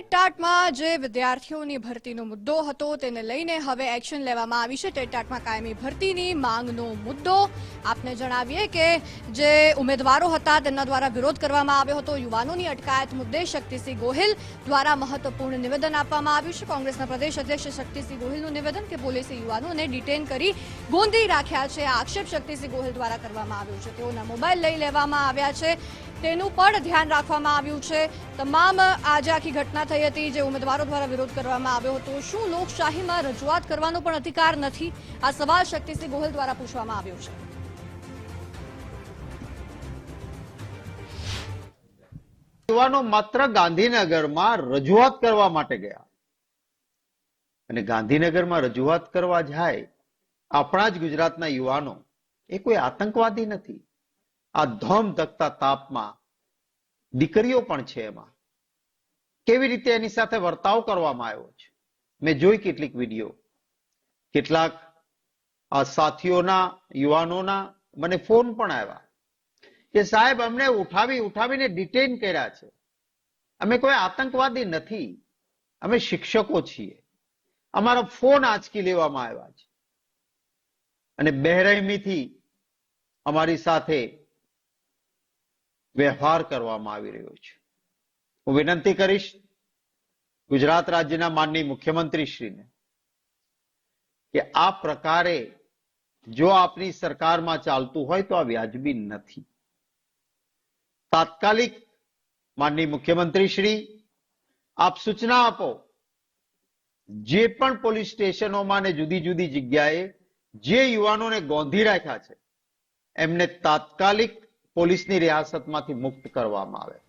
TET ટાટમાં જે વિદ્યાર્થીઓની ભરતીનો મુદ્દો હતો તેને લઈને હવે એક્શન લેવામાં આવી છે. ટેટ ટાટમાં કાયમી ભરતીની માંગનો મુદ્દો. આપને જણાવીએ કે જે ઉમેદવારો હતા તેમના દ્વારા વિરોધ કરવામાં આવ્યો હતો. યુવાનોની અટકાયત મુદ્દે શક્તિસિંહ ગોહિલ દ્વારા મહત્વપૂર્ણ નિવેદન આપવામાં આવ્યું છે. કોંગ્રેસના પ્રદેશ અધ્યક્ષ શક્તિસિંહ ગોહિલનું નિવેદન કે પોલીસે યુવાનોને ડિટેન કરી ગોંધી રાખ્યા છે. આક્ષેપ શક્તિસિંહ ગોહિલ દ્વારા કરવામાં આવ્યો છે. તેઓના મોબાઈલ લઈ લેવામાં આવ્યા છે. તેનું પણ ધ્યાન રાખવામાં આવ્યું છે. તમામ આજે આખી ઘટના થઈ હતી જે ઉમેદવારો દ્વારા વિરોધ કરવામાં આવ્યો હતો. શું લોકશાહીમાં રજૂઆત કરવાનો પણ અધિકાર નથી? આ સવાલ શક્તિસિંહ ગોહિલ દ્વારા પૂછવામાં આવ્યો છે. યુવાનો માત્ર ગાંધીનગરમાં રજૂઆત કરવા માટે ગયા. અને ગાંધીનગરમાં રજૂઆત કરવા જાય આપણા જ ગુજરાતના યુવાનો. એ કોઈ આતંકવાદી નથી. આ ધમ ધકતા તાપમાં દીકરીઓ પણ છે એમાં. કેવી રીતે એની સાથે વર્તાવ કરવામાં આવ્યો છે? મેં જોઈ કેટલીક વીડિયો. કેટલાક આ સાથીઓના, યુવાનોના મને ફોન પણ આવ્યા કે સાહેબ, અમને ઉઠાવી, ઉઠાવીને ડિટેન કર્યા છે. અમે કોઈ આતંકવાદી નથી. અમે શિક્ષકો છીએ. અમારા ફોન આંચકી લેવામાં આવ્યા છે. અને બેરહેમીથી અમારી સાથે વ્યવહાર કરવામાં આવી રહ્યો છે. હું વિનંતી કરીશ ગુજરાત રાજ્યના માનની મુખ્યમંત્રીશ્રીને કે આ પ્રકારે જો આપની સરકારમાં ચાલતું હોય તો આ વ્યાજબી નથી. તાત્કાલિક માનની મુખ્યમંત્રી શ્રી આપ સૂચના આપો, જે પણ પોલીસ સ્ટેશનોમાં ને જુદી જુદી જગ્યાએ જે યુવાનોને ગોંધી રાખ્યા છે, એમને તાત્કાલિક પોલીસની રિયાસતમાંથી મુક્ત કરવામાં આવે.